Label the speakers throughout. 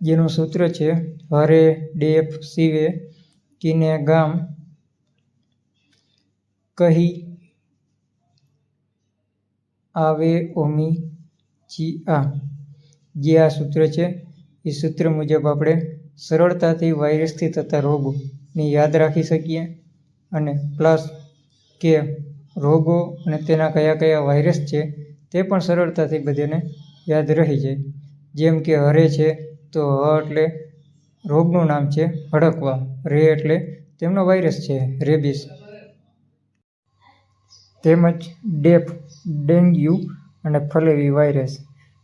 Speaker 1: જેનું સૂત્ર છે હરે ડેફ શિવે, કિને, ગામ, કહી, આવે, ઓમી ચી આ જે આ સૂત્ર છે, એ સૂત્ર મુજબ આપણે સરળતાથી વાયરસથી થતા રોગોને યાદ રાખી શકીએ અને પ્લસ કે રોગો અને તેના કયા કયા વાયરસ છે તે પણ સરળતાથી બધાને યાદ રહી જાય. જેમ કે હરે છે તો હ એટલે રોગનું નામ છે હડકવા રે એટલે તેમનો વાયરસ છે રેબિસ. તેમજ ડેફ, ડેન્ગ્યુ અને ફલેવી વાયરસ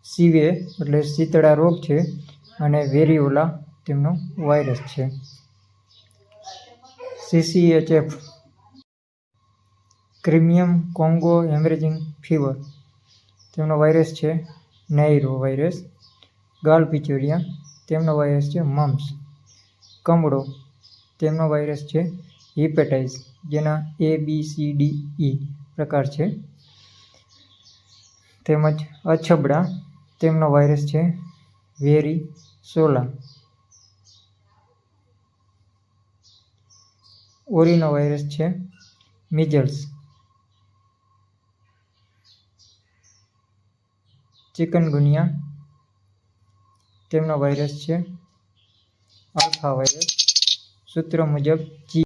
Speaker 1: સીવે એટલે શીતળા રોગ છે અને વેરીઓલા તેમનો વાયરસ છે. CCHF Crimean Congo haemorrhagic fever. તેમનો વાયરસ છે નાયરો વાયરસ ગાલપીચોરિયા તેમનો વાયરસ છે મમ્સ. કમળો, તેમનો વાયરસ છે હિપેટાઇસ જેના એ બી સી ડી ઈ પ્રકાર છે. તેમજ અછબડા, તેમનો વાયરસ છે વેરી સોલા ઓરીનો વાયરસ છે મિજલ્સ ચિકનગુનિયા તેમનો વાયરસ છે. આલ્ફા વાયરસ સૂત્ર મુજબ જી